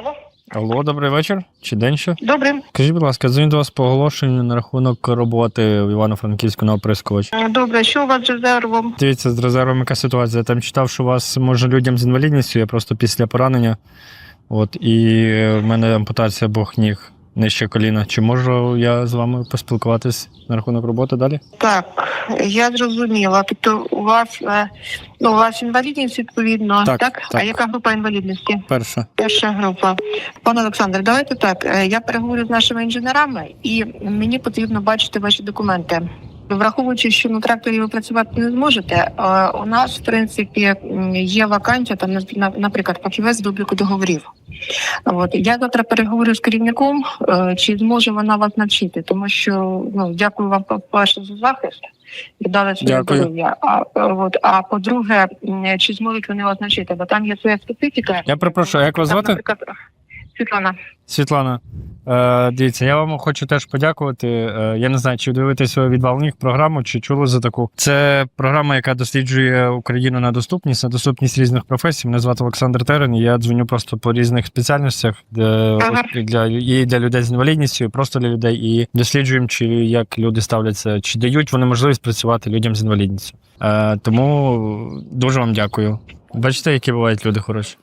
Алло, Алло, добрий вечір чи день ще. добре. Скажіть, будь ласка, дзвоню до вас по оголошенню на рахунок роботи в Івано-Франківську на оприскувач. Е, Добре, що у вас з резервом? Дивіться, з резервом яка ситуація. Я там читав, що у вас може людям з інвалідністю, я просто після поранення. От, і в мене ампутація обох ніг нижче коліна. Чи можу я з вами поспілкуватись на рахунок роботи далі? Так, я зрозуміла. Тобто у вас е, ну у вас інвалідність відповідно, Так, так? так. А яка група інвалідності? Перша. Перша група. Пане Олександр, давайте так. е, Я переговорю з нашими інженерами, і мені потрібно бачити ваші документи. Враховуючи, що на тракторі ви працювати не зможете, у нас в принципі є вакансія, там на- наприклад, фахівець обліку договорів. От я завтра переговорю з керівником, е, чи зможе вона вас навчити, тому що ну дякую вам по-перше за захист. і дали своє здоров'я. А от а по-друге, чи зможуть вони вас навчити? Бо там є своя специфіка. Я перепрошую, як вас звати? наприклад, Світлана. Світлана, е, дивіться, я вам хочу теж подякувати. Е, я не знаю, чи дивитесь ви від них програму, чи чули за таку. Це програма, яка досліджує Україну на доступність, на доступність різних професій. Мене звати Олександр Терен. і Я дзвоню просто по різних спеціальностях, де Ага. от для і для людей з інвалідністю, і просто для людей. І досліджуємо, чи як люди ставляться, чи дають вони можливість працювати людям з інвалідністю. Е, тому дуже вам дякую. Бачите, які бувають люди хороші.